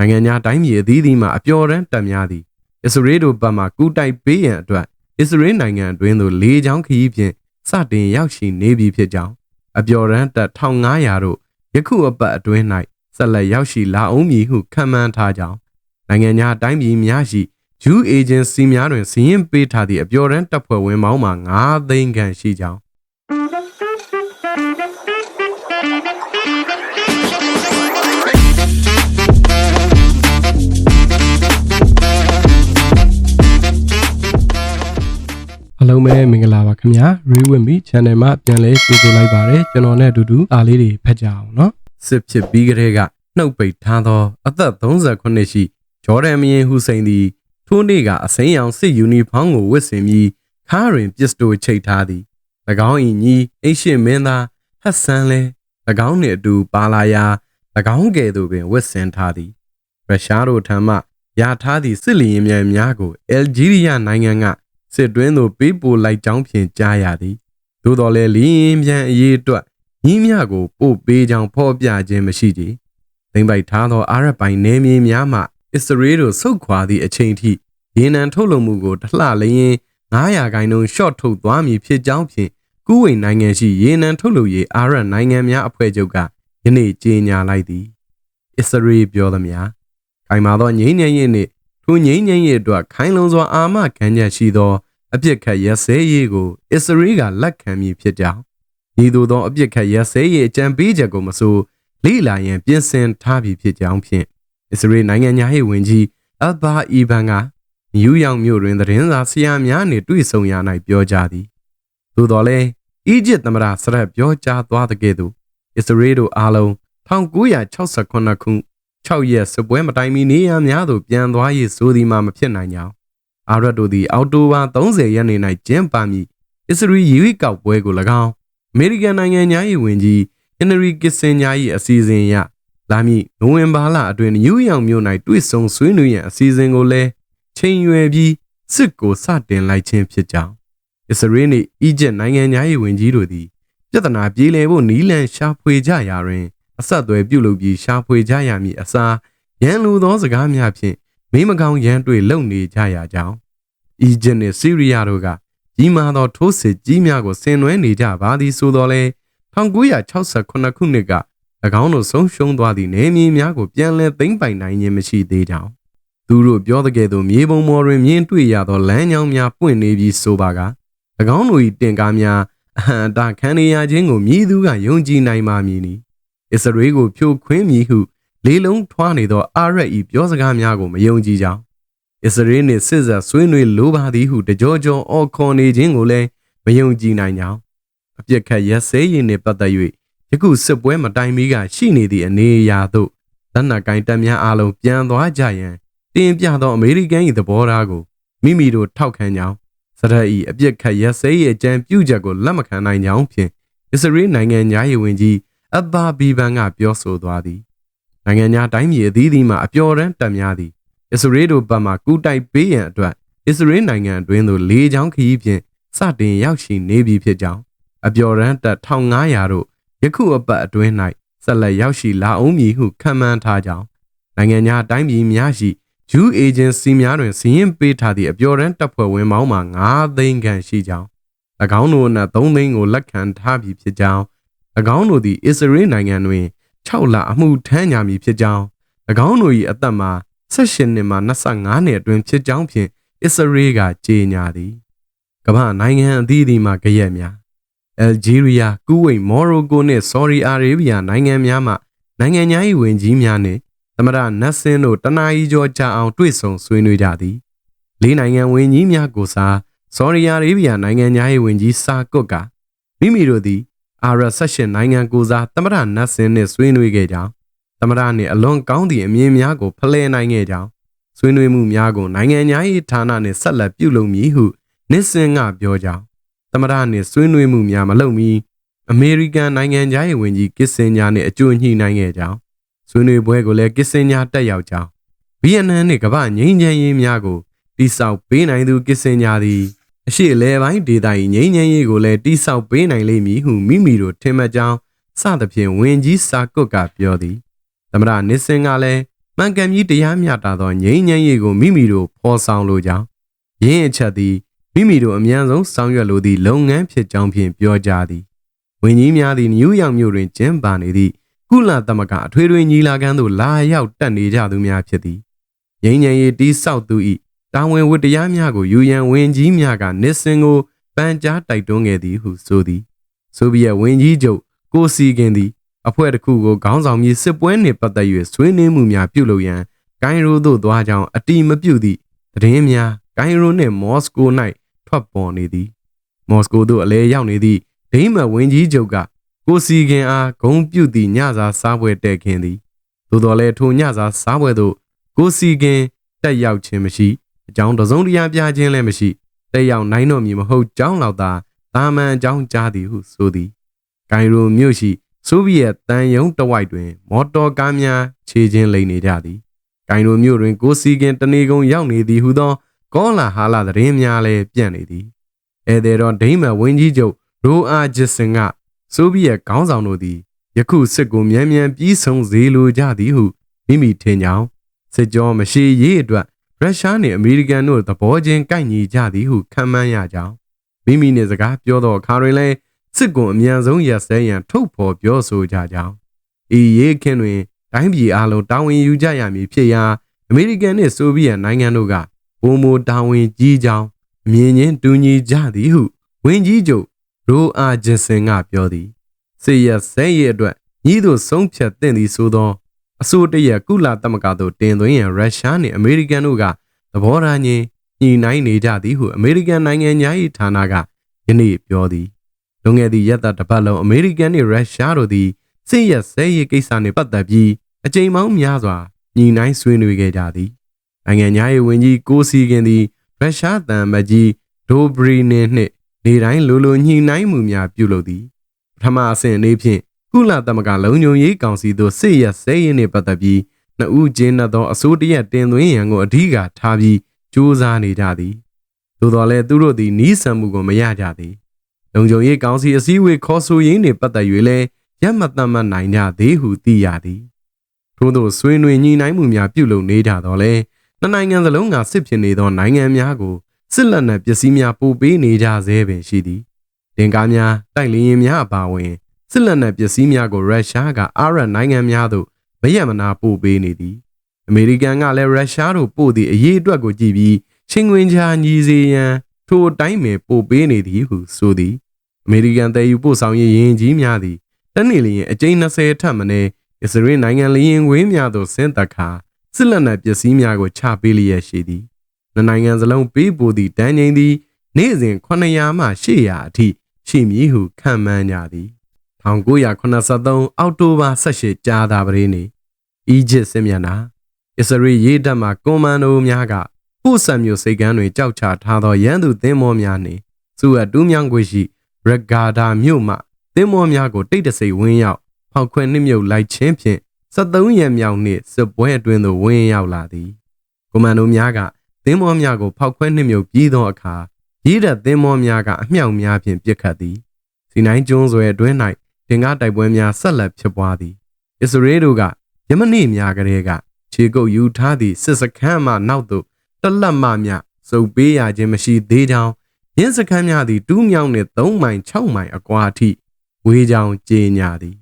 နိုင်ငံများတိုင်းပြည်အသီးသီးမှအပျော်တမ်းတပ်များသည်အစ္စရေးတို့ဘက်မှကူတိုက်ပေးရန်အတွက်အစ္စရေးနိုင်ငံအတွင်းသို့လေကြောင်းခရီးဖြင့်စတင်ရောက်ရှိနေပြီဖြစ်ကြောင်းအပျော်တမ်းတပ်1500တို့ယခုအပတ်အတွင်း၌ဆက်လက်ရောက်ရှိလာအောင်မည်ဟုခန့်မှန်းထားကြောင်းနိုင်ငံများတိုင်းပြည်များရှိ U agency များတွင်စီရင်ပေးထားသည့်အပျော်တမ်းတပ်ဖွဲ့ဝင်ပေါင်းမှာ9သိန်းခန့်ရှိကြောင်း လုံးပဲမင်္ဂလာပါခင်ဗျာ Rewinby Channel မှာပြန်လဲကြိုဆိုလိုက်ပါတယ်ကျွန်တော်နဲ့အတူတူအားလေးတွေဖတ်ကြအောင်နော်စစ်ဖြစ်ပြီးကတည်းကနှုတ်ပိတ်ထားသော အသက်38ရှိဂျော်ဒန်မင်းဟူစိန်သည်ထိုးနေ့ကအစိမ်းရောင်စစ်ယူနီဖောင်းကိုဝတ်ဆင်ပြီးခါရင်ပစ္စတိုချိတ်ထားသည်၎င်း၏ညီအိရှင်မင်းသားဟက်ဆန်လဲ၎င်းနှင့်အတူပါလာယာ၎င်းကဲ့သို့ပင်ဝတ်ဆင်ထားသည်ရုရှားတို့ထံမှရထားသည့်စစ်လီရင်မြန်များကိုအယ်ဂျီးရီးယားနိုင်ငံက စစ်တွင်းသို့ပေးပို့လိုက်ကြောင်းဖြင့်ကြားရသည်သို့တော်လည်းလီရင်မြန်အရေးအတွက်ညီးမြကိုပို့ပေးကြောင်းဖော်ပြခြင်းမရှိကြ။သိမ့်ပိုက်ထားသောအာရဗ်ပိုင်နယ်မြေများမှအစ္စရေးတို့ဆုတ်ခွာသည့်အချိန်ထိရေနံထုတ်လုပ်မှုကိုတလှလျင်900ခိုင်နှုန်းရှော့ထုတ်သွားမည်ဖြစ်ကြောင်းဖြင့်ကူးဝိန်နိုင်ငံရှိရေနံထုတ်လုပ်ရေးအာရဗ်နိုင်ငံများအဖွဲ့ချုပ်ကယနေ့ကြေညာလိုက်သည်။အစ္စရေးပြောသည်များခိုင်မာသောငြိမ်းချမ်းရေးနှင့် ထိုငြိမ်းချမ်းရေးအတွက်ခိုင်လုံစွာအာမခံချက်ရှိသောအပြစ်ခတ်ရစဲရေးကိုအစ္စရေးကလက်ခံမည်ဖြစ်ကြောင်းဤသို့သောအပြစ်ခတ်ရစဲရဲ့အကြံပေးချက်ကိုမဆိုလိလာရန်ပြင်ဆင်ထားပြီဖြစ်ကြောင်းဖြင့်အစ္စရေးနိုင်ငံညာရေးဝန်ကြီးအဘ္ဘာအီဗန်ကနယူးယောက်မြို့တွင်သတင်းစာဆရာများနှင့်တွေ့ဆုံရ၌ပြောကြားသည်သို့တော်လည်းအီဂျစ်သမ္မတဆရက်ပြောကြားသွားတဲ့ကဲ့သို့အစ္စရေးတို့အားလုံး1968ခု 6ရက်စစ်ပွဲမတိုင်မီနေရများသို့ပြန်သွားရေးဆိုသည်မှမဖြစ်နိုင်ကြောင်းအာရတ်တို့သည်အောက်တိုဘာ30ရက်နေ့၌ကျင်းပမည်အစ္စရေးရွေးကောက်ပွဲကို၎င်းအမေရိကန်နိုင်ငံသား၏ဝင်ကြီးဟင်နရီကစ်ဆင်ဂျာ၏အစီအစဉ်အရလာမည့်နိုဝင်ဘာလအတွင်းနယူးယောက်မြို့၌တွေ့ဆုံဆွေးနွေးရန်အစီအစဉ်ကိုလည်းချိန်ရွယ်ပြီးစစ်ကိုစတင်လိုက်ခြင်းဖြစ်ကြောင်းအစ္စရေးနှင့်အီဂျစ်နိုင်ငံသား၏ဝင်ကြီးတို့သည်ပြဿနာပြေလည်ဖို့နီးလန်ရှာဖွေကြရာတွင် အဆက်အသွယ်ပြုလုပ်ပြီးရှာဖွေကြရမည်အစားရန်လိုသောစကားများဖြင့်မိမကောင်ရန်တွေ့လုံနေကြရကြောင်းအီဂျစ်နှင့်ဆီးရီးယားတို့ကကြီးမားသောထိုးစစ်ကြီးများကိုဆင်နွှဲနေကြပါသည်ဆိုတော့လေ1968ခုနှစ်က၎င်းတို့ဆုံးရှုံးသွားသည့်နေမြေများကိုပြန်လည်သိမ်းပိုင်နိုင်ခြင်းမရှိသေးကြောင်းသူတို့ပြောတဲ့ကဲ့သို့မြေပုံမော်တွင်မြင်တွေ့ရသောလမ်းကြောင်းများပွင့်နေပြီးဆိုပါက၎င်းတို့၏တင်ကားများအဟံအတာခံနေရခြင်းကိုမြည်သူကယုံကြည်နိုင်ပါမည်နီ အစ္စရေးကိုဖြိုခွင်းမည်ဟုလေးလုံးထွားနေသောအာရက်၏ပြောစကားများကိုမယုံကြည်ကြောင်းအစ္စရေးနှင့်စစ်ဆက်ဆွေးနွေးလိုပါသည်ဟုတကြောကြောအော်ခေါ်နေခြင်းကိုလည်းမယုံကြည်နိုင်ကြောင်းအပြစ်ခတ်ရက်စဲရင်နှင့်ပတ်သက်၍ယခုစစ်ပွဲမတိုင်မီကရှိနေသည့်အနေအရာသို့လက်နက်ကိုင်တပ်များအားလုံးပြန်သွားကြရန်တင်ပြသောအမေရိကန်၏သဘောထားကိုမိမိတို့ထောက်ခံကြောင်းစရက်၏အပြစ်ခတ်ရက်စဲရဲ့အကြံပြုချက်ကိုလက်မခံနိုင်ကြောင်းဖြင့်အစ္စရေးနိုင်ငံသားရေးဝန်ကြီး အဘ္ဘာဘီဘန်ကပြောဆိုသွားသည်နိုင်ငံသားတိုင်းပြည်အသီးသီးမှအပျော်တမ်းတပ်များသည်အစ္စရေးတို့ဘက်မှကူတိုက်ပေးရန်အတွက်အစ္စရေးနိုင်ငံအတွင်းသို့လေကြောင်းခရီးဖြင့်စတင်ရောက်ရှိနေပြီဖြစ်ကြောင်းအပျော်ရန်တပ်1500တို့ယခုအပတ်အတွင်း၌ဆက်လက်ရောက်ရှိလာအောင်မည်ဟုခန့်မှန်းထားကြောင်းနိုင်ငံသားတိုင်းပြည်များရှိ U agency များတွင်စီရင်ပေးထားသည့်အပျော်ရန်တပ်ဖွဲ့ဝင်ပေါင်းမှာ9သိန်းခန့်ရှိကြောင်း၎င်းတို့အနက်3သိန်းကိုလက်ခံထားပြီဖြစ်ကြောင်း၎ င်းတို့သည်အစ္စရေးနိုင်ငံတွင်6လအမှုထမ်းကြမည်ဖြစ်ကြောင်း၎င်းတို့၏အသက်မှာ18နှစ်မှ25နှစ်အတွင်းဖြစ်ကြောင်းဖြင့်အစ္စရေးကကြေညာသည်ကမ္ဘာနိုင်ငံအသီးသီးမှကြရက်များအယ်ဂျီးရီးယားကူဝိတ်မော်ရိုကိုနှင့်ဆော်ဒီအာရေဗျနိုင်ငံများမှနိုင်ငံသား၏ဝင်ကြီးများနှင့်သမရနတ်ဆင်းတို့တနာရီကျော်ကြာအောင်တွေ့ဆုံဆွေးနွေးကြသည်လေးနိုင်ငံဝင်ကြီးများကိုစားဆော်ဒီအာရေဗျနိုင်ငံသား၏ဝင်ကြီးစာကွတ်ကမိမိတို့သည် အာရဆက်ရှင်နိုင်ငံကိုစားသမရနတ်ဆင်းနှင့်ဆွေးနွေးခဲ့ကြောင်းသမရနှင့်အလွန်ကောင်းသည့်အမြင်များကိုဖလှယ်နိုင်ခဲ့ကြောင်းဆွေးနွေးမှုများကိုနိုင်ငံသား၏ဌာနနှင့်ဆက်လက်ပြုလုပ်မည်ဟုနစ်စင်ကပြောကြောင်းသမရနှင့်ဆွေးနွေးမှုများမလုပ်မီအမေရိကန်နိုင်ငံသား၏ဝန်ကြီးကစ်စင်ညာနှင့်အကျိုးညှိနှိုင်းခဲ့ကြောင်းဆွေးနွေးပွဲကိုလည်းကစ်စင်ညာတက်ရောက်ကြောင်းဗီယက်နမ်နှင့်ကမ္ဘာငြိမ်းချမ်းရေးများကိုတိစောက်ပေးနိုင်သူကစ်စင်ညာသည် အရှိအလဲပိုင်းဒေသ၏ငြိမ်းချမ်းရေးကိုလည်းတိစောက်ပေးနိုင်လိမ့်မည်ဟုမိမိတို့ထင်မှတ်ကြောင်းစသဖြင့်ဝင်ကြီးစာကွတ်ကပြောသည်သမရနစ်စင်ကလည်းမှန်ကန်ပြီးတရားမျှတသောငြိမ်းချမ်းရေးကိုမိမိတို့ဖော်ဆောင်လိုကြောင်းရင်းအချက်သည်မိမိတို့အမြန်ဆုံးဆောင်ရွက်လိုသည့်လုပ်ငန်းဖြစ်ကြောင်းဖြင့်ပြောကြားသည်ဝန်ကြီးများသည်နယူးယောက်မြို့တွင်ကျင်းပနေသည့်ကုလသမဂ္ဂအထွေထွေညီလာခံသို့လာရောက်တက်နေကြသူများဖြစ်သည်ငြိမ်းချမ်းရေးတီးဆောက်သူ၏ တာဝန်ဝတ္တရားများကိုယူရန်ဝန်ကြီးများကနစ်စင်ကိုပန်ကြားတိုက်တွန်းခဲ့သည်ဟုဆိုသည်ဆိုဗီယက်ဝန်ကြီးချုပ်ကိုစီကင်သည်အဖွဲ့တစ်ခုကိုခေါင်းဆောင်ပြီးစစ်ပွဲနှင့်ပတ်သက်၍ဆွေးနွေးမှုများပြုလုပ်ရန်ဂိုင်ရိုသို့သွားကြောင်းအတိမပြုသည့်သတင်းများဂိုင်ရိုနှင့်မော်စကို၌ထွက်ပေါ်နေသည်မော်စကိုသို့အလဲရောက်နေသည့်ဒိမတ်ဝန်ကြီးချုပ်ကကိုစီကင်အားဂုံပြုသည့်ညစာစားပွဲတဲ့ခင်သည်သို့တော်လည်းထိုညစာစားပွဲသို့ကိုစီကင်တက်ရောက်ခြင်းမရှိ အကြောင်းတစုံတရာပြခြင်းလည်းမရှိတက်ရောက်နိုင်တော့မည်မဟုတ်ကြောင်းလောက်သာတာမန်အကြောင်းကြားသည်ဟုဆိုသည်ဂိုင်ရိုမြို့ရှိဆိုဗီယက်တန်ယုံတဝိုက်တွင် မော်တော်ကားများခြေချင်းလိမ်နေကြသည်ဂိုင်ရိုမြို့တွင်ကိုစီကင်တနေကုန်ရောက်နေသည်ဟုသောကောလာဟာလာသတင်းများလည်းပြန့်နေသည်ဧည့်သည်တော်ဒိမတ်ဝင်းကြီးချုပ်ရိုအာဂျစ်စင်ကဆိုဗီယက်ခေါင်းဆောင်တို့သည်ယခုစစ်ကိုမြန်မြန်ပြီးဆုံးစေလိုကြသည်ဟုမိမိထင်ကြောင်းစစ်ကြောမရှိရေးအတွက် ရုရှားနှင့်အမေရိကန်တို့သဘောချင်းကိုက်ညီကြသည်ဟုခံမှန်းရကြောင်းမိမိနှင့်စကားပြောသောအခါတွင်လည်းစစ်ကွန်အမြန်ဆုံးရပ်စဲရန်ထုတ်ဖော်ပြောဆိုကြကြောင်းဤရေးခင်းတွင်တိုင်းပြည်အလုံးတာဝန်ယူကြရမည်ဖြစ်ရာအမေရိကန်နှင့်ဆိုဗီယက်နိုင်ငံတို့ကပုံမတာဝန်ကြီးကြောင်းအမြင်ချင်းတူညီကြသည်ဟုဝင်းကြီးချုပ်ရိုအာဂျင်စင်ကပြောသည်စစ်ရဆဲရအတွက်ညီတို့ဆုံးဖြတ်သင့်သည်ဆိုသော အစိုးတရကုလသမဂ္ဂသို့တင်သွင်းရန်ရုရှားနှင့်အမေရိကန်တို့ကသဘောထားချင်းညှိနှိုင်းနေကြသည်ဟုအမေရိကန်နိုင်ငံသား၏ဌာနကယနေ့ပြောသည်လွန်ခဲ့သည့်ရက်သတ္တပတ်လုံးအမေရိကန်နှင့်ရုရှားတို့သည်စစ်ရဆဲရကိစ္စနှင့်ပတ်သက်ပြီးအကြိမ်ပေါင်းများစွာညှိနှိုင်းဆွေးနွေးခဲ့ကြသည်နိုင်ငံသား၏ဝန်ကြီးကိုစီကင်သည်ရုရှားတန်မကြီးဒိုဘရီနင်နှင့်နေတိုင်းလိုလိုညှိနှိုင်းမှုများပြုလုပ်သည်ပထမအဆင့်အနေဖြင့် ကုလသမဂ္ဂလုံခြုံရေးကောင်စီသို့စစ်ရဆဲရနှင့်ပတ်သက်ပြီးနှစ်ဦးချင်းသောအစိုးတရက်တင်သွင်းရန်ကိုအဓိကထားပြီးကြိုးစားနေကြသည်သို့တော်လည်းသူတို့သည်နီးစပ်မှုကိုမရကြသည်လုံခြုံရေးကောင်စီအစည်းအဝေးခေါ်ဆိုရင်းနှင့်ပတ်သက်၍လည်းရပ်မတတ်မှတ်နိုင်ကြသေးဟုသိရသည်ထို့သောဆွေးနွေးညှိနှိုင်းမှုများပြုလုပ်နေကြတော့လဲနှစ်နိုင်ငံစလုံးကစစ်ဖြစ်နေသောနိုင်ငံများကိုစစ်လက်နက်ပစ္စည်းများပို့ပေးနေကြဆဲပင်ရှိသည်တင်ကားများတိုက်လျင်များအပါအဝင် စစ်လက်နက်ပစ္စည်းများကိုရုရှားကအာရတ်နိုင်ငံများသို့မရမနာပို့ပေးနေသည်အမေရိကန်ကလည်းရုရှားတို့ပို့သည့်အရေးအတွက်ကိုကြည့်ပြီးချင်းခွင်ချာညီစေရန်ထိုအတိုင်းပင်ပို့ပေးနေသည်ဟုဆိုသည်အမေရိကန်တည်ယူပို့ဆောင်ရေးရင်ကြီးများသည်တနေ့လျင်အကြိမ်20ထပ်မနည်းအစ္စရေးနိုင်ငံလျင်ဝေးများသို့ဆင်းသက်ခါစစ်လက်နက်ပစ္စည်းများကိုချပေးလျက်ရှိသည်နှစ်နိုင်ငံစလုံးပေးပို့သည့်တန်းငိမ့်သည် နေ့စဉ်900မှ800အထိရှိမည်ဟုခန့်မှန်းကြသည် 1983အောက်တိုဘာ18ကြာသာပတေးနေ့အီဂျစ်စစ်မျက်နှာအစ္စရေးရေးတပ်မှကွန်မန်ဒိုများကပို့ဆန်မျိုးစိတ်ကမ်းတွင်ကြောက်ချထားသောရန်သူသင်းမောများနှင့်စူအတူးမြောင်းခွေရှိရဂါဒါမြို့မှသင်းမောများကိုတိတ်တဆိတ်ဝင်းရောက်ဖောက်ခွဲနှိမ့်မြုပ်လိုက်ခြင်းဖြင့်73ရက်မြောက်နေ့စစ်ပွဲအတွင်းသို့ဝင်ရောက်လာသည်ကွန်မန်ဒိုများကသင်းမောများကိုဖောက်ခွဲနှိမ့်မြုပ်ပြီးသောအခါရေးတပ်သင်းမောများကအမြောက်များဖြင့်ပစ်ခတ်သည်စီနိုင်ကျွန်းဆွဲအတွင်း၌ တင်ကားတိုက်ပွဲများဆက်လက်ဖြစ်ပွားသည်အစ္စရေးတို့ကယမနေ့များကလေးကခြေကုပ်ယူထားသည့်စစ်စခန်းမှနောက်သို့တလက်မမြစုပ်ပေးရခြင်းမရှိသေးကြောင်းရင်းစခန်းများသည်တူးမြောင်းနှင့်3မိုင်6မိုင်အကွာအထိဝေးကြောင်းကြေညာသည်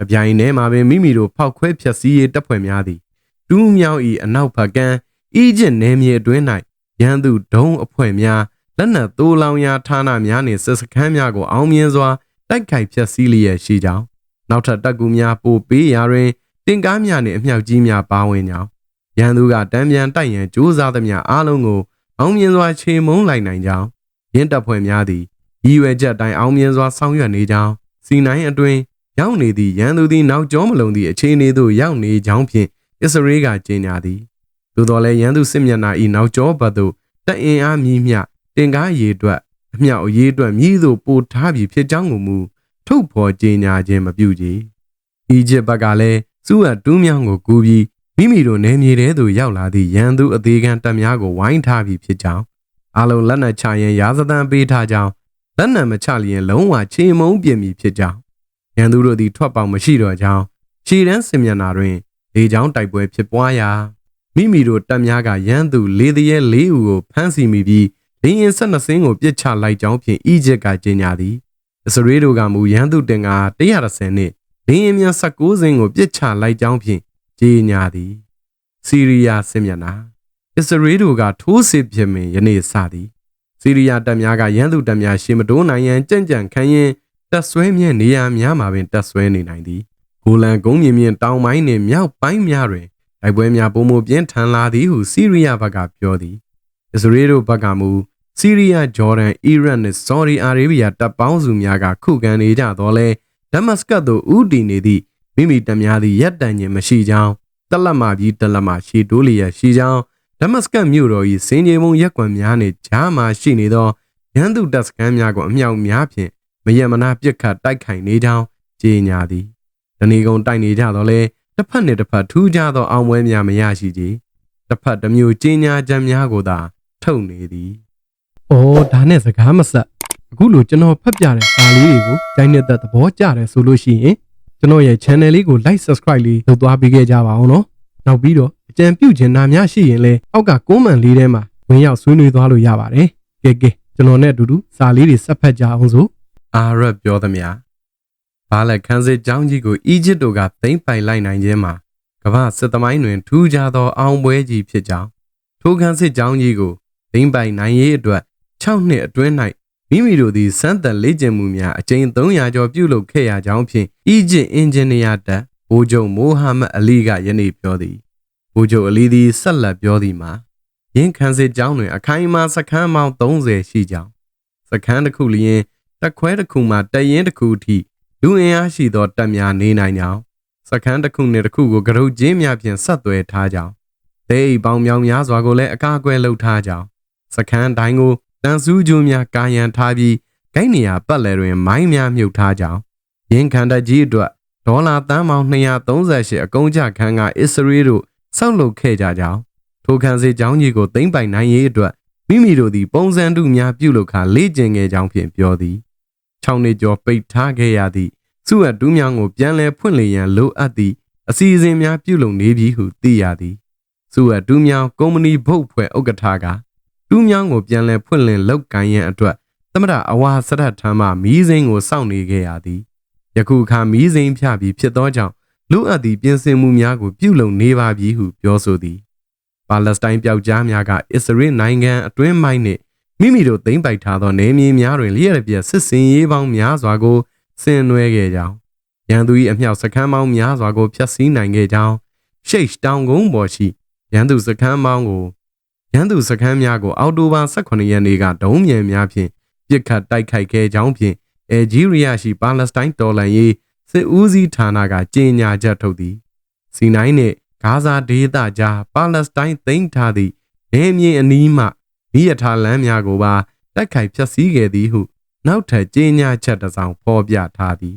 အပြိုင်ထဲမှာပင်မိမိတို့ဖောက်ခွဲဖျက်ဆီးရေးတပ်ဖွဲ့များသည်တူးမြောင်း၏အနောက်ဘက်ကမ်းအီဂျစ်နယ်မြေအတွင်း၌ရန်သူဒုံးအဖွဲ့များလက်နက်သိုးလောင်ရာဌာနများနှင့်စစ်စခန်းများကိုအောင်မြင်စွာ တိုက်ခိုက်ဖျက်ဆီးလျက်ရှိကြောင်းနောက်ထပ်တပ်ကူများပို့ပေးရာတွင်တင်ကားများနှင့်အမြောက်ကြီးများပါဝင်ကြောင်းရန်သူကတံပြန်တိုက်ရန်ကြိုးစားသမျှအားလုံးကိုအောင်မြင်စွာခြေမုံလိုက်နိုင်ကြောင်းရင်းတပ်ဖွဲ့များသည်ရည်ရွယ်ချက်တိုင်းအောင်မြင်စွာဆောင်ရွက်နေကြောင်းစီနိုင်အတွင်ရောက်နေသည့်ရန်သူသည်နောက်ကျောမလုံသည့်အခြေအနေသို့ရောက်နေကြောင်းဖြင့်အစ္စရေးကကြေညာသည်သို့တော်လည်းရန်သူစစ်မျက်နှာ၏နောက်ကျောဘက်သို့တအင်အားမြည်မျှတင်ကားရေအတွက် အမြောက်အရေးအတွက်မြည်သို့ပို့ထားပြီးဖြစ်ကြောင်းကိုမူထုတ်ဖော်ကြေညာခြင်းမပြုကြ။အီဂျစ်ဘက်ကလည်းစူးအတူးမြောင်းကိုကူပြီးမိမိတို့နယ်မြေထဲသို့ရောက်လာသည့်ရန်သူအသေးခံတပ်များကိုဝိုင်းထားပြီးဖြစ်ကြောင်းအလုံးလက်နက်ချရင်ရာဇသံပေးထားကြောင်းလက်နက်မချလျင်လုံးဝချေမုံပြင်ပြီးဖြစ်ကြောင်းရန်သူတို့သည်ထွက်ပေါက်မရှိတော့ကြောင်းခြေတန်းစင်မျက်နာတွင်လေကြောင်းတိုက်ပွဲဖြစ်ပွားရာမိမိတို့တပ်များကရန်သူလေတရဲ၄ဦးကိုဖမ်းဆီးမိပြီး လင်းရင်12စင်းကိုပြစ်ချလိုက်ကြောင်းဖြင့်အီဂျစ်ကကြေညာသည်အစ္စရေးတို့ကမူရန်သူတင်ကာ130နှင့်လင်းရင်များ19စင်းကိုပြစ်ချလိုက်ကြောင်းဖြင့်ကြေညာသည်စီးရီးယားစစ်မျက်နှာအစ္စရေးတို့ကထိုးစစ်ဖြစ်မင်ယနေ့စသည်စီးရီးယားတပ်များကရန်သူတပ်များရှေမတိုးနိုင်ရန်ကြံ့ကြံ့ခံရင်တပ်ဆွဲမြဲနေရာများမှာပင်တပ်ဆွဲနေနိုင်သည်ဂိုလန်ကုန်းမြင့်မြင့်တောင်ပိုင်းနှင့်မြောက်ပိုင်းများတွင်တိုက်ပွဲများပုံမပြင်းထန်လာသည်ဟုစီးရီးယားဘက်ကပြောသည်အစ္စရေးတို့ဘက်ကမူ စီးရီးယားဂျော်ဒန်အီရတ်နှင့်ဆော်ဒီအာရေဗျတပ်ပေါင်းစုများကခုခံနေကြတော့လဲဒမတ်စကတ်သို့ဦးတည်နေသည့်မိမိတပ်များသည်ရပ်တန့်ခြင်းမရှိကြောင်းတလက်မပြီးတလက်မရှီတိုးလျက်ရှိကြောင်းဒမတ်စကတ်မြို့တော်၏စင်ကြေမုံရက်ကွက်များနှင့်ဂျားမှရှိနေသောရန်သူတပ်စခန်းများကိုအမြောက်များဖြင့်မယမနာပြစ်ခတ်တိုက်ခိုက်နေကြောင်းကြေညာသည်တဏီကုံတိုက်နေကြတော့လဲတစ်ဖက်နှင့်တစ်ဖက်ထူးခြားသောအောင်ပွဲများမရရှိကြတစ်ဖက်တစ်မျိုးကြေညာချက်များကိုသာထုတ်နေသည်။ အော်ဒါနဲ့စကားမဆက်။အခုလိုကျွန်တော်ဖတ်ပြတဲ့စာလေးတွေကိုကြိုင်းနေတဲ့သဘောကျတယ်ဆိုလို့ရှိရင်ကျွန်တော်ရဲ့ channel လေးကို like subscribe လေးလုပ်သွားပေးခဲ့ကြပါအောင်နော်။နောက်ပြီးတော့အကြံပြုချင်တာများရှိရင်လည်းအောက်က comment လေးထဲမှာဝင်ရောက်ဆွေးနွေးသွားလို့ရပါတယ်။ကဲကဲကျွန်တော်နဲ့အတူတူစာလေးတွေဆက်ဖတ်ကြအောင်စို့အာရတ်ပြောသည်များဘာလက်ခန်းစစ်ကြောင်းကြီးကိုအီဂျစ်တို့ကသိမ်းပိုင်လိုက်နိုင်ခြင်းမှာကမ္ဘာစစ်သမိုင်းတွင်ထူးခြားသောအောင်ပွဲကြီးဖြစ်ကြောင်းထိုခန်းစစ်ကြောင်းကြီးကိုသိမ်းပိုင်နိုင်ရေးအတွက် 6နှစ်အတွင်း၌မိမိတို့သည်စမ်းသပ်လေ့ကျင့်မှုများအကြိမ်300ကျော်ပြုလုပ်ခဲ့ရကြောင်းဖြင့်အီဂျစ်အင်ဂျင်နီယာတပ်ဘိုးချုပ်မိုဟာမက်အလီကယနေ့ပြောသည်ဘိုးချုပ်အလီသည်ဆက်လက်ပြောသည်မှာရင်းခန်းစစ်ကြောင်းတွင် အခိုင်အမာစခန်းပေါင်း30ရှိကြောင်းစခန်းတစ်ခုလျင်တက်ခွဲတစ်ခုမှတရင်တစ်ခုအထိလူအင်အားရှိသောတပ်များနေနိုင်ကြောင်းစခန်းတစ်ခုနှင့်တစ်ခုကိုကရုတ်ချင်းများဖြင့်ဆက်သွယ်ထားကြောင်းတဲအိမ်ပေါင်းမြောင်များစွာကိုလည်းအကာအကွယ်လုပ်ထားကြောင်းစခန်းတိုင်းကို တန်ဆူးကျိုးများကာယံထားပြီးဂိတ်နေရာပတ်လည်တွင် မိုင်းများမြုပ်ထားကြောင်းရင်းခန္ဓာကြီးအတွက်ဒေါ်လာတန်းပေါင်း238အကုန်းကြခန်းကအစ္စရေးတို့ဆောက်လုပ်ခဲ့ကြကြောင်းထိုခန်းစီကြောင်းကြီးကိုသိမ့်ပိုင်နိုင်ရေးအတွက်မိမိတို့သည်ပုံစံတူများပြုလုပ်ခါလေ့ကျင့်ခဲ့ကြောင်းဖြင့်ပြောသည်6နှစ်ကျော်ပိတ်ထားခဲ့ရသည့်စုအပ်တူးများကိုပြန်လည်ဖွင့်လှစ်ရန်လိုအပ်သည့်အစီအစဉ်များပြုလုပ်နေပြီဟုသိရသည်စုအပ်တူးများကုမ္ပဏီဘုတ်ဖွဲ့ဥက္ကဋ္ဌက တူးများကိုပြန်လည်ဖွင့်လှစ်လုပ်ကိုင်ရန်အတွက်သမရအဝါစရတ်ထမ်းမှမီးစိမ်းကိုစောင့်နေခဲ့ရသည်ယခုအခါမီးစိမ်းဖြပြီးဖြစ်သောကြောင့်လူအပ်သည့်ပြင်ဆင်မှုများကိုပြုလုပ်နေပါပြီဟုပြောဆိုသည်ပါလက်စတိုင်းပျောက်ကြားများကအစ္စရေးနိုင်ငံအတွင်းပိုင်းနှင့်မိမိတို့သိမ်းပိုက်ထားသောနေမြေများတွင်လျှက်ပြက်စစ်စင်ရေးပေါင်းများစွာကိုဆင်နွှဲခဲ့ကြောင်းရန်သူ၏အမြောက်စခန်းပေါင်းများစွာကိုဖျက်ဆီးနိုင်ခဲ့ကြောင်းရှိတ်တောင်ကုန်းပေါ်ရှိရန်သူစခန်းပေါင်းကို ရန်သူစခန်းများကိုအောက်တိုဘာ18ရက်နေ့ကဒုံးမြန်များဖြင့်ပစ်ခတ်တိုက်ခိုက်ခဲ့ကြောင်းဖြင့်အယ်ဂျီးရီးယားရှိပါလက်စတိုင်းတော်လှန်ရေးစစ်ဦးစီးဌာနကကြေညာချက်ထုတ်သည်စီနိုင်နှင့်ဂါဇာဒေသကြားပါလက်စတိုင်းသိမ်းထားသည့်နေမြေအနီးမှမိရထားလမ်းများကိုပါတိုက်ခိုက်ဖျက်ဆီးခဲ့သည်ဟုနောက်ထပ်ကြေညာချက်တစ်စောင်ဖော်ပြထားသည်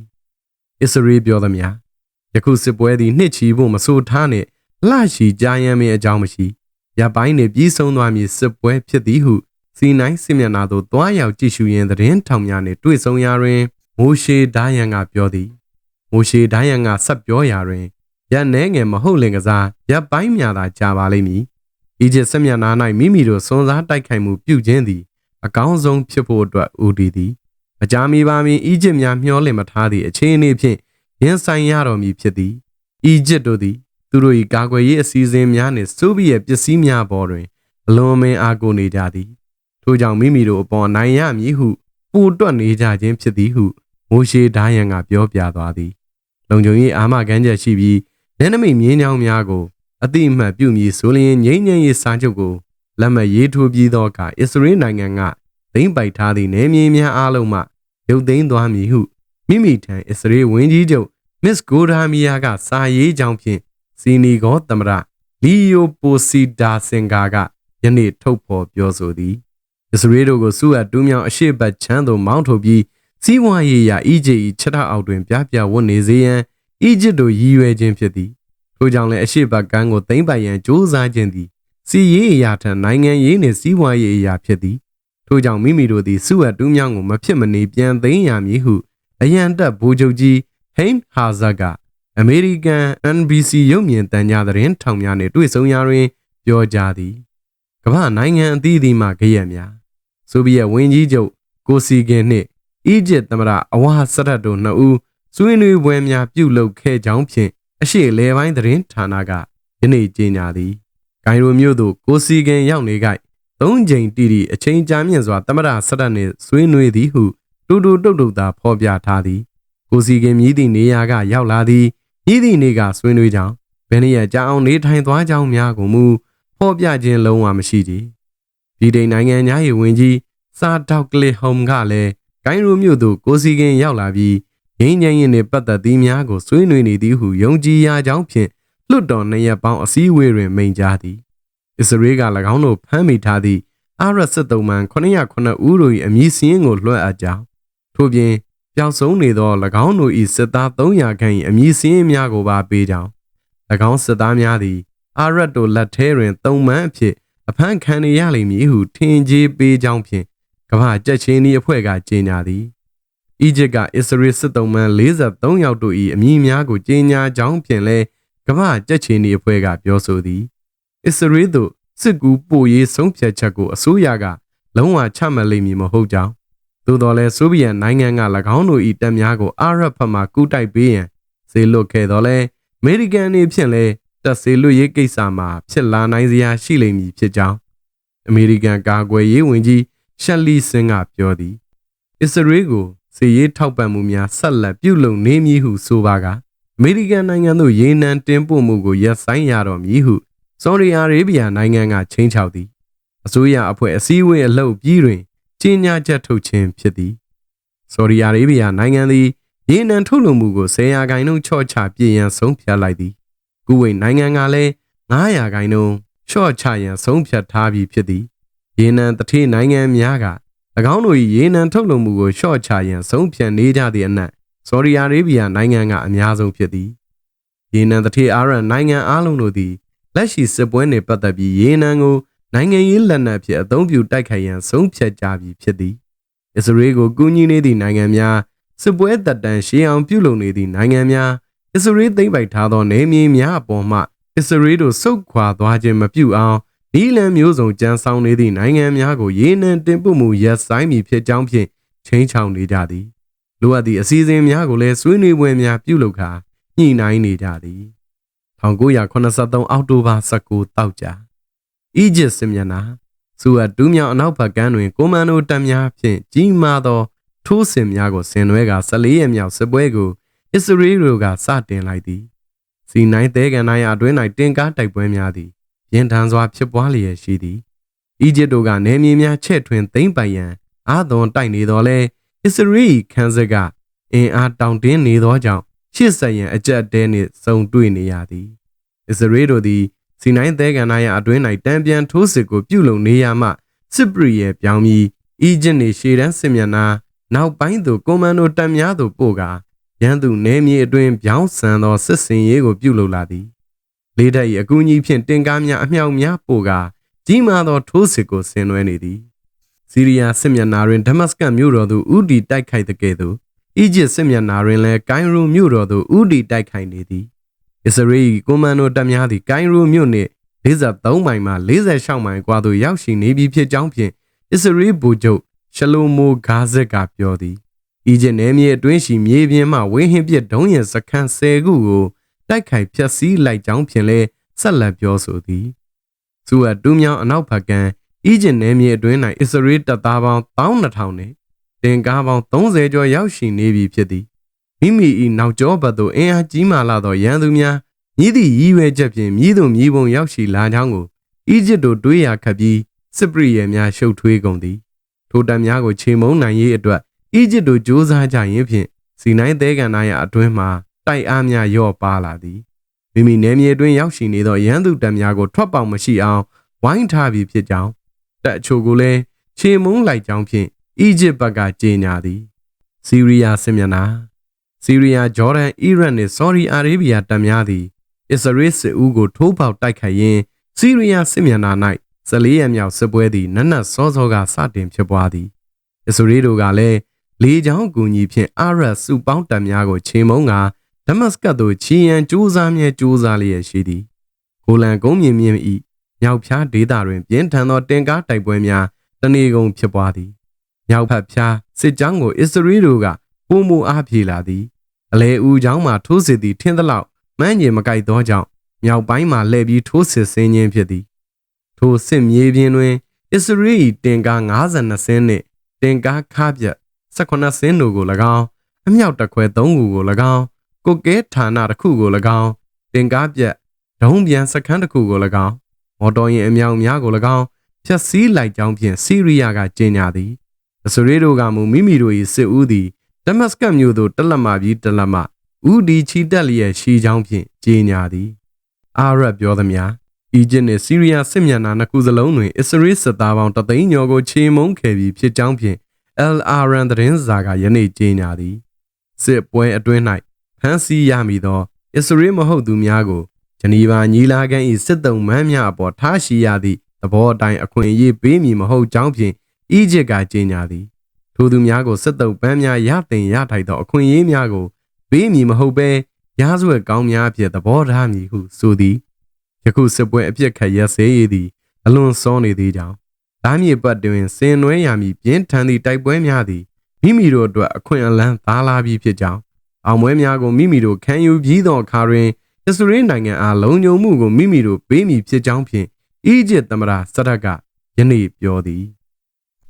အစ္စရေးပြောသည်များယခုစစ်ပွဲသည်နှစ်ချီဖို့မဆိုထားနှင့်လှရှိကြာရန်မင်းအကြောင်းမရှိ ရပိုင်းနှင့်ပြီးဆုံးသွားမည်စစ်ပွဲဖြစ်သည်ဟုစီနိုင်စစ်မျက်နှာသို့တွားရောက်ကြည့်ရှုရင်းသတင်းထောင်များနှင့်တွေ့ဆုံရာတွင်မိုရှေဒိုင်းယန်ကပြောသည်မိုရှေဒိုင်းယန်ကဆက်ပြောရာတွင်ရက်နှဲငယ်မဟုတ်လင်ကစားရပ်ပိုင်းများသာကြာပါလိမ့်မည်။ဤကျဆက်မျက်နှာ၌မိမိတို့စွန်စားတိုက်ခိုက်မှုပြုခြင်းသည်အကောင်းဆုံးဖြစ်ဖို့အတွက်ဦးတည်သည်။မကြာမီပါမီဤကျများမျှော်လင့်မထားသည့်အခြေအနေဖြင့်ရင်ဆိုင်ရတော်မူဖြစ်သည်။ဤကျတို့သည် သူတို့၏ကာကွယ်ရေးအစီအစဉ်များနှင့်ဆိုဗီယက်ပစ္စည်းများပေါ်တွင်အလွန်အမင်းအားကိုးနေကြသည်။ထို့ကြောင့်မိမိတို့အပေါ်နိုင်ရမည်ဟုပိုတွက်နေကြခြင်းဖြစ်သည်ဟုမိုရှေဒိုင်းယန်ကပြောပြသွားသည်။လုံခြုံရေးအာမခံချက်ရှိပြီးနယ်နိမိတ်မြင်းချောင်းများကိုအတိအမှတ်ပြုမည်ဆိုလျင်ငြိမ်းချမ်းရေးစာချုပ်ကိုလက်မှတ်ရေးထိုးပြီးသောအခါအစ္စရေးနိုင်ငံကသိမ်းပိုက်ထားသည့်နယ်မြေများအားလုံးမှရုပ်သိမ်းသွားမည်ဟုမိမိထံအစ္စရေးဝန်ကြီးချုပ်မစ်ဂိုဒါမီယာကစာရေးကြောင်းဖြင့် စီနီဂောသမရလီယိုပိုစီဒါစင်ဂါကယနေ့ထုတ်ဖော်ပြောဆိုသည်အစ္စရေးတို့ကိုစုအပ်တူးမြောင်အရှိတ်ဘတ်ချမ်းသို့မောင်းထုတ်ပြီးစီးပွားရေးရာအီဂျစ်၏ချက်ထောက်အောက်တွင်ပြပြဝတ်နေစေရန်အီဂျစ်တို့ရည်ရွယ်ခြင်းဖြစ်သည်ထို့ကြောင့်လည်းအရှိဘကန်းကိုသိမ့်ပိုင်ရန်ကြိုးစားခြင်းသည်စီရေးအရာထက်နိုင်ငံရေးနှင့်စီးပွားရေးအရာဖြစ်သည်ထို့ကြောင့်မိမိတို့သည်စုအပ်တူးမြောင်းကိုမဖြစ်မနေပြန်သိမ်းရမည်ဟုအရန်တက်ဘူချုပ်ကြီးဟိမ်းဟာဇတ်က အမေရိကန် NBC ရုပ်မြင်သံကြားသတင်းထောင်များနှင့်တွေ့ဆုံရာတွင်ပြောကြားသည်ကမ္ဘာနိုင်ငံအသီးသီးမှကြရက်များဆိုဗီယက်ဝန်ကြီးချုပ်ကိုစီဂင်နှင့်အီဂျစ်သမ္မတအဝါဆရတ်တို့နှစ်ဦးဆွေးနွေးပွဲများပြုလုပ်ခဲ့ကြောင်းဖြင့်အရှိလေပိုင်းသတင်းဌာနကယနေ့ကြေညာသည်ဂိုင်ရိုမြို့သို့ကိုစီဂင်ရောက်နေကြသုံးချိန်တီတီအချိန်ကြာမြင့်စွာသမ္မတဆရတ်နှင့်ဆွေးနွေးသည်ဟုတူတူတုတ်တုတ်သာဖော်ပြထားသည်ကိုစီကင်မြည်သည့်နေရာကရောက်လာသည် မြည်သည့်နေကဆွေးနွေးကြောင်းဘယ်နည်းကြအောင်နေထိုင်သွားကြောင်းများကိုမူဖော်ပြခြင်းလုံးဝမရှိကြ။ဒီဒိန်နိုင်ငံသားရေးဝန်ကြီးစာဒေါက်ကလစ်ဟုံကလည်းဂိုင်းရိုမြို့သို့ကိုစီကင်ရောက်လာပြီးငင်းငင်းရင်နှင့်ပတ်သက်သည့်များကိုဆွေးနွေးနေသည်ဟုယုံကြည်ရာကြောင်းဖြင့်လွတ်တော်နှစ်ရက်ပေါင်းအစည်းအဝေးတွင်မိန့်ကြားသည်။အစ္စရေးက၎င်းတို့ဖမ်းမိထားသည့်အာရတ်စစ်တုံးမှန်909ဦးတို့၏အမည်စင်းကိုလွှတ်အပ်ကြောင်းထို့ပြင် ပျောက်ဆုံးနေသော၎င်းတို့၏စစ်သား300ခန့်၏အမည်စင်းများကိုပါပေးကြောင်း၎င်းစစ်သားများသည်အာရတ်တို့လက်ထဲတွင်တုံမှန်အဖြစ်အဖမ်းခံရလိမ့်မည်ဟုထင်ကြေးပေးကြောင်းဖြင့်ကမ္ဘာကြက်ချင်းဤအဖွဲ့ကကြေညာသည်အီဂျစ်ကအစ္စရေးစစ်တုံးမှန်43ယောက်တို့၏အမည်များကိုကြေညာကြောင်းဖြင့်လည်းကမ္ဘာကြက်ချင်းဤအဖွဲ့ကပြောဆိုသည်အစ္စရေးသို့စစ်ကူပို့ရေးဆုံးဖြတ်ချက်ကိုအစိုးရကလုံးဝချမှတ်လိမ့်မည်မဟုတ်ကြောင်း သို့တော်လည်းဆိုဗီယက်နိုင်ငံက၎င်းတို့၏တပ်များကိုအာရပ်ဘက်မှကူးတိုက်ပေးရန်စေလွတ်ခဲ့တော်လဲအမေရိကန်အနေဖြင့်လည်းတပ်စေလွတ်ရေးကိစ္စမှာဖြစ်လာနိုင်စရာရှိလိမ့်မည်ဖြစ်ကြောင်းအမေရိကန်ကာကွယ်ရေးဝန်ကြီးရှယ်လီဆင်ကပြောသည်အစ္စရေးကိုစီရေးထောက်ပံ့မှုများဆက်လက်ပြုလုပ်နေမည်ဟုဆိုပါကအမေရိကန်နိုင်ငံသို့ရေနံတင်ပို့မှုကိုရပ်ဆိုင်းရတော့မည်ဟုဆော်ဒီအာရေဗျနိုင်ငံကချင်းချောက်သည်အစိုးရအဖွဲ့အစည်းအဝေးအလုပ်ပြီးတွင် ကြီးညာချက်ထုတ်ခြင်းဖြစ်သည်ဆော်ဒီအာရေဗျနိုင်ငံသည်ရေနံထုတ်လုပ်မှုကို10ရာခိုင်နှုန်းချော့ချပြည့်ရန်ဆုံးဖြတ်လိုက်သည်ကုဝိတ်နိုင်ငံကလည်း9ရာခိုင်နှုန်းချော့ချရန်ဆုံးဖြတ်ထားပြီးဖြစ်သည်ရေနံတထေးနိုင်ငံများက၎င်းတို့၏ရေနံထုတ်လုပ်မှုကိုလျှော့ချရန်ဆုံးဖြတ်နေကြသည့်အနက်ဆော်ဒီအာရေဗျနိုင်ငံကအများဆုံးဖြစ်သည်ရေနံတထေးအာရန်နိုင်ငံအလုံးတို့သည်လက်ရှိစစ်ပွဲနှင့်ပတ်သက်ပြီးရေနံကို နိုင်ငံရေးလက်နက်ဖြင့်အသုံးပြုတိုက်ခိုက်ရန်ဆုံးဖြတ်ကြပြီဖြစ်သည်အစ္စရေးကိုကူညီနေသည့်နိုင်ငံများစစ်ပွဲတပ်တန်းရှေးအောင်ပြုလုပ်နေသည့်နိုင်ငံများအစ္စရေးသိမ်းပိုက်ထားသောနေမြေများအပေါ်မှအစ္စရေးတို့ဆုတ်ခွာသွားခြင်းမပြုအောင်နီလန်မျိုးစုံကြမ်းဆောင်နေသည့်နိုင်ငံများကိုရေနံတင်ပို့မှုရပ်ဆိုင်းမည်ဖြစ်ကြောင်းဖြင့်ချင်းချောင်နေကြသည်လိုအပ်သည့်အစည်းအဝေးများကိုလည်းဆွေးနွေးပွဲများပြုလုပ်ကာညှိနှိုင်းနေကြသည်1983အောက်တိုဘာ19တောက်ကြ အီဂျစ်စစ်မျက်နှာစူအတူးမြောင်အနောက်ဘက်ကမ်းတွင်ကိုမန်ဒိုတပ်များဖြင့်ကြီးမားသောထိုးစစ်များကိုဆင်နွှဲကာ14ရက်မြောက်စစ်ပွဲကိုအစ္စရေးတို့ကစတင်လိုက်သည်စီနိုင်သဲကန်နိုင်အတွင်း၌တင်ကားတိုက်ပွဲများသည်ရင်ထန်စွာဖြစ်ပွားလျက်ရှိသည်အီဂျစ်တို့ကနေမြေများချဲ့ထွင်သိမ်းပိုင်ရန်အာသွန်တိုက်နေတော်လဲအစ္စရေးခန်းစစ်ကအင်အားတောင့်တင်းနေသောကြောင့်ရှစ်ဆက်ရန်အကြက်တဲနှင့်စုံတွေ့နေရသည်အစ္စရေးတို့သည် စီနိုင်သဲကန်နိုင်အတွင်း၌တံပြန်ထိုးစစ်ကိုပြုလုပ်နေရမှစစ်ပရီရဲ့ပြောင်းပြီးအီဂျစ်နေရှေ့တန်းစစ်မျက်နှာနောက်ပိုင်းသို့ကွန်မန်ဒိုတပ်များသို့ပို့ကာရန်သူနေမြေအတွင်းပြောင်းဆန်သောစစ်စင်ရေးကိုပြုလုပ်လာသည်လေးတပ်၏အကူအညီဖြင့်တင်ကားများအမြောက်များပို့ကာကြီးမားသောထိုးစစ်ကိုဆင်နွှဲနေသည်စီးရီးယားစစ်မျက်နှာတွင်ဒမတ်စကတ်မြို့တော်သို့ဥတီတိုက်ခိုက်တဲ့ကဲ့သို့အီဂျစ်စစ်မျက်နှာတွင်လည်းကိုင်ရိုမြို့တော်သို့ဥတီတိုက်ခိုက်နေသည် အစ္စရေးကွန်မန်ဒိုတပ်များသည်ကိုင်ရိုမြို့နှင့်43မိုင်မှ46မိုင်ကွာသို့ရောက်ရှိနေပြီဖြစ်ကြောင်းဖြင့်အစ္စရေးဗိုလ်ချုပ်ရှလိုမိုဂါဇက်ကပြောသည်အီဂျစ်နယ်မြေအတွင်းရှိမြေပြင်မှဝင်းဟင်းပြဒုံးရစခန်း10ခုကိုတိုက်ခိုက်ဖျက်ဆီးလိုက်ကြောင်းဖြင့်လည်းဆက်လက်ပြောဆိုသည်။သူအတူးမြောင်အနောက်ဘက်ကံအီဂျစ်နယ်မြေအတွင်း၌အစ္စရေးတပ်သားပေါင်း12000နှင့်တင်ကားပေါင်း30ကျော်ရောက်ရှိနေပြီဖြစ်သည်။ မိမိ၏နောက်ကျောဘက်သို့အင်အားကြီးမာလာသောရန်သူများမြည်သည့်ရည်ရွယ်ချက်ဖြင့်မြည်သူမြည်ပုံရောက်ရှိလာကြောင်းကိုအီဂျစ်တို့တွေးရခတ်ပြီးစစ်ပရိယေများရှုပ်ထွေးကုန်သည်ထိုတပ်များကိုခြေမုံနိုင်ရေးအတွက်အီဂျစ်တို့စ조사ကြရင်ဖြင့်စီနိုင်သဲကန်နာရအတွင်းမှာတိုက်အားများရော့ပါလာသည်မိမိနယ်မြေအတွင်းရောက်ရှိနေသောရန်သူတပ်များကိုထွက်ပေါက်မရှိအောင်ဝိုင်းထားပြီးဖြစ်ကြောင်းတပ်အချို့ကိုလည်းခြေမုံလိုက်ကြောင်းဖြင့်အီဂျစ်ဘက်ကကြေညာသည်စီးရီးယားစစ်မျက်နှာ စီးရီးယားဂျော်ဒန်အီရတ်နှင့်ဆော်ဒီအာရေဗျတပ်များသည်အစ္စရေးစစ်ဦးကိုထိုးပေါက်တိုက်ခိုက်ရင်းစီးရီးယားစစ်မျက်နှာ၌14ရက်မြောက်စစ်ပွဲသည်နက်နက်စောစောကစတင်ဖြစ်ပွားသည်အစ္စရေးတို့ကလည်းလေကြောင်းကူညီဖြင့်အာရတ်စုပေါင်းတပ်များကိုချေမှုန်းကာဒမတ်စကတ်သို့ချီယန်ကြိုးစားမြဲကြိုးစားလျက်ရှိသည်ကိုလန်ကုန်းမြင်မြင်ဤမြောက်ဖြားဒေသတွင်ပြင်းထန်သောတင်ကားတိုက်ပွဲများတနေကုန်ဖြစ်ပွားသည်မြောက်ဖက်ဖြားစစ်ကြောင်းကိုအစ္စရေးတို့ကပုံမူအားဖြေလာသည် အလေဦးချောင်းမှထိုးစစ်သည်ထင်းသလောက်မှန်းကျင်မကိုက်သောကြောင့်မြောက်ပိုင်းမှလှည့်ပြီးထိုးစစ်ဆင်းခြင်းဖြစ်သည်ထိုစစ်မြေပြင်တွင်အစ္စရေး၏တင်ကား52စင်းနှင့်တင်ကားခါပြက်18စင်းတို့ကို၎င်းအမြောက်တစ်ခွဲ3ခုကို၎င်းကိုကဲဌာနတစ်ခုကို၎င်းတင်ကားပြက်ဒုံးပြန်စခန်းတစ်ခုကို၎င်းမော်တော်ယာဉ်အမြောက်များကို၎င်းဖျက်ဆီးလိုက်ကြောင်းဖြင့်စီးရီးယားကကြေညာသည်အစ္စရေးတို့ကမူမိမိတို့၏စစ်ဦးသည် ဒမတ်စကတ်မြို့သို့တက်လက်မှပြီးတက်လက်မှဦးဒီချီတက်လျက်ရှိကြောင်းဖြင့်ကြေညာသည်အာရတ်ပြောသည်များအီဂျစ်နှင့်ဆီးရီးယားစစ်မျက်နှာနှစ်ခုစလုံးတွင်အစ္စရေးစစ်သားပေါင်းတသိန်းကျော်ကိုချေမှုန်းခဲ့ပြီးဖြစ်ကြောင်းဖြင့် El Aran သတင်းစာကယနေ့ကြေညာသည်စစ်ပွဲအတွင်း၌ဖမ်းဆီးရမည်သော အစ္စရေးမဟုတ်သူများကိုဂျနီဗာညီလာခံ၏စစ်တုံးမှန်းများအပေါ်ထားရှိရသည့်သဘောအတိုင်းအခွင့်အရေးပေးမည်မဟုတ်ကြောင်းဖြင့်အီဂျစ်ကကြေညာသည် ထိုသူများကိုစစ်တုံးပန်းများရတင်ရထိုက်သောအခွင့်အရေးများကိုပေးမည်မဟုတ်ဘဲရာဇဝတ်ကောင်းများအဖြစ်သဘောထားမည်ဟုဆိုသည်ယခုစစ်ပွဲအပြစ်ခတ်ရစေရသည်အလွန်စောနေသေးကြောင်း။ဒါမြေပတ်တွင်စင်နွဲရမည်ပြင်းထန်သည့်တိုက်ပွဲများသည်မိမိတို့အတွက်အခွင့်အလမ်းသားလာပြီးဖြစ်ကြောင်းအောင်ပွဲများကိုမိမိတို့ခံယူပြီးသောအခါတွင်အစ္စရေးနိုင်ငံအားလုံခြုံမှုကိုမိမိတို့ပေးမည်ဖြစ်ကြောင်းဖြင့်အီဂျစ်သမ္မတဆဒတ်ကယနေ့ပြောသည်